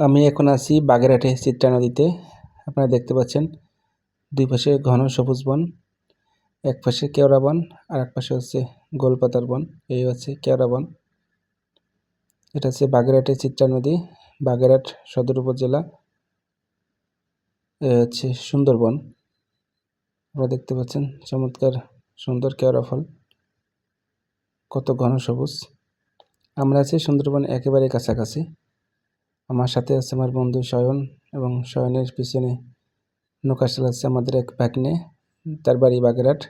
আমি এখন আছি বাগেরহাটে চিত্রা নদীতে। আপনারা দেখতে পাচ্ছেন দুই পাশে ঘন সবুজ বন, এক পাশে কেওড়া বন আর এক পাশে হচ্ছে গোলপাতার বন। এই হচ্ছে কেওড়া বন। এটা হচ্ছে বাগেরহাটে চিত্রা নদী, বাগেরহাট সদর উপজেলা। হচ্ছে সুন্দরবন। আপনারা দেখতে পাচ্ছেন চমৎকার সুন্দর কেওড়া ফল। কত ঘন সবুজ। আমরা আছি সুন্দরবন একেবারে কাছাকাছি। আমার সাথে আছে আমার বন্ধু শয়ন এবং শয়নের পিছনে নৌকা চালাচ্ছে আমাদের এক ভাগ্নে, তার বাড়ি বাগেরহাট।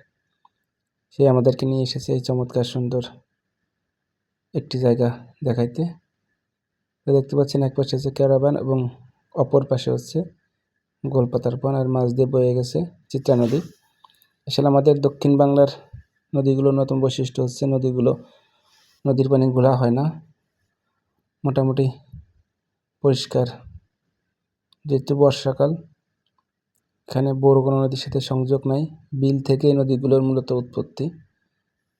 সে আমাদেরকে নিয়ে এসেছে এই চমৎকার, সুন্দর একটি জায়গা দেখাইতে। দেখতে পাচ্ছেন এক পাশে হচ্ছে ক্যারাবান এবং অপর পাশে হচ্ছে গোলপাতার বন আর মাছ দিয়ে বয়ে গেছে চিত্রা নদী। আসলে আমাদের দক্ষিণ বাংলার নদীগুলোর নতুন বৈশিষ্ট্য হচ্ছে নদীগুলো নদীর পানি ঘোলা হয় না। মোটামুটি পরিষ্কার। যেহেতু বর্ষাকাল, এখানে বড় কোনো নদীর সাথে সংযোগ নাই। বিল থেকে নদীগুলোর মূলত উৎপত্তি,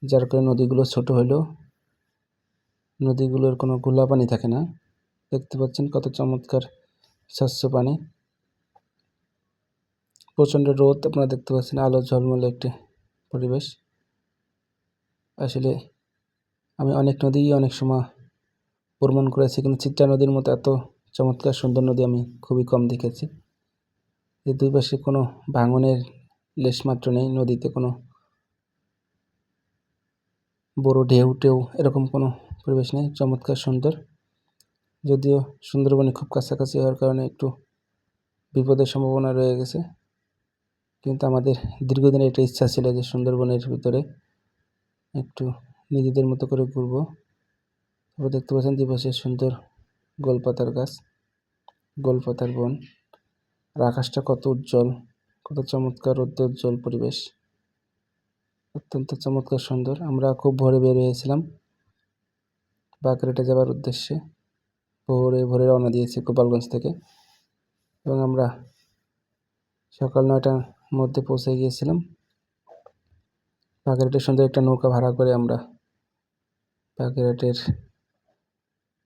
যার কারণে নদীগুলো ছোট হলেও নদীগুলোর কোনো ঘোলা পানি থাকে না। দেখতে পাচ্ছেন কত চমৎকার স্বচ্ছ পানি। প্রচণ্ড রোদ, আপনারা দেখতে পাচ্ছেন আলো ঝলমলে একটি পরিবেশ। আসলে আমি অনেক নদী অনেক সময় ভ্রমণ করেছি, কিন্তু চিত্রা নদীর মতো এত চমৎকার সুন্দর নদী আমি খুবই কম দেখেছি। এই দুই পাশে কোনো ভাঙনের লেশমাত্র নেই, নদীতে কোনো বড় ঢেউ টেউ এরকম কোনো পরিবেশ নেই, চমৎকার সুন্দর। যদিও সুন্দরবনে খুব কাছাকাছি হওয়ার কারণে একটু বিপদের সম্ভাবনা রয়ে গেছে। কিন্তু আমাদের দীর্ঘদিনের একটা ইচ্ছা ছিল যে সুন্দরবনের ভিতরে একটু নিজেদের মতো করে ঘুরবো। তারপর দেখতে পাচ্ছেন দুপাশে সুন্দর গোলপাতার গাছ, গোলপাতার বন। আর আকাশটা কত উজ্জ্বল, কত চমৎকার উজ্জ্বল পরিবেশ। অত্যন্ত চমৎকার সুন্দর। আমরা খুব ভোরে বের হয়েছিলাম বাঁকড়াটে যাবার উদ্দেশ্যে। ভোরে ভোরে রওনা দিয়েছি গোপালগঞ্জ থেকে। এবং আমরা সকাল নয়টার মধ্যে পৌঁছে গিয়েছিলাম। বাগেরহাটের সুন্দর একটা নৌকা ভাড়া করে আমরা বাগেরহাটের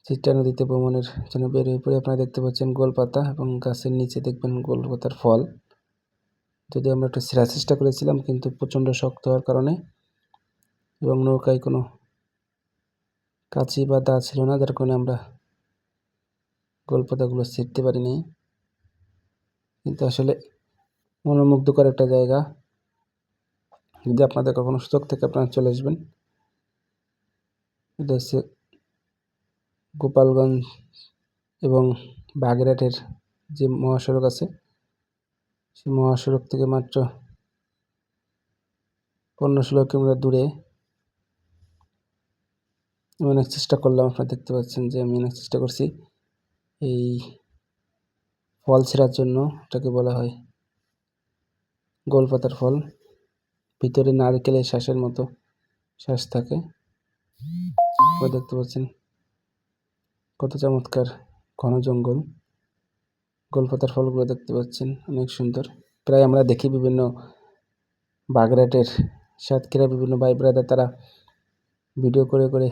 চিত্রা নদীতে ভ্রমণের জন্য বের হয়ে পড়ে আপনারা দেখতে পাচ্ছেন গোলপাতা এবং গাছের নিচে দেখবেন গোলপাতার ফল। যদি আমরা একটু ছেঁড়ার চেষ্টা করেছিলাম, কিন্তু প্রচণ্ড শক্ত হওয়ার কারণে এবং নৌকায় কোনো কাঁচি বা দা ছিল না, যার কারণে আমরা গোলপাতাগুলো ছিঁড়তে পারিনি। কিন্তু আসলে মনোমুগ্ধকর একটা জায়গা। যদি আপনাদের কখনো সুযোগ থেকে, আপনারা চলে আসবেন। এটা হচ্ছে গোপালগঞ্জ এবং বাগেরহাটের যে মহাসড়ক আছে, সেই মহাসড়ক থেকে মাত্র পনেরো ষোলো কিলোমিটার দূরে আমি অনেক চেষ্টা করলাম, আপনারা দেখতে পাচ্ছেন যে আমি অনেক চেষ্টা করছি এই ফল ছেঁড়ার জন্য, এটাকে বলা হয় গোলপাতার ফল। ভিতরে নারকেলের শ্বাসের মতো শ্বাস থাকে। দেখতে পাচ্ছেন কত চমৎকার ঘন জঙ্গল। গোলপাতার ফলগুলো দেখতে পাচ্ছেন, অনেক সুন্দর। প্রায় আমরা দেখি বিভিন্ন বাগরাটের সাতক্ষীরা, বিভিন্ন ভাই ব্রাদার তারা ভিডিও করে করে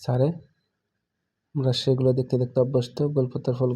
ছাড়ে। আমরা সেগুলো দেখতে দেখতে অভ্যস্ত। গোলপাতার ফল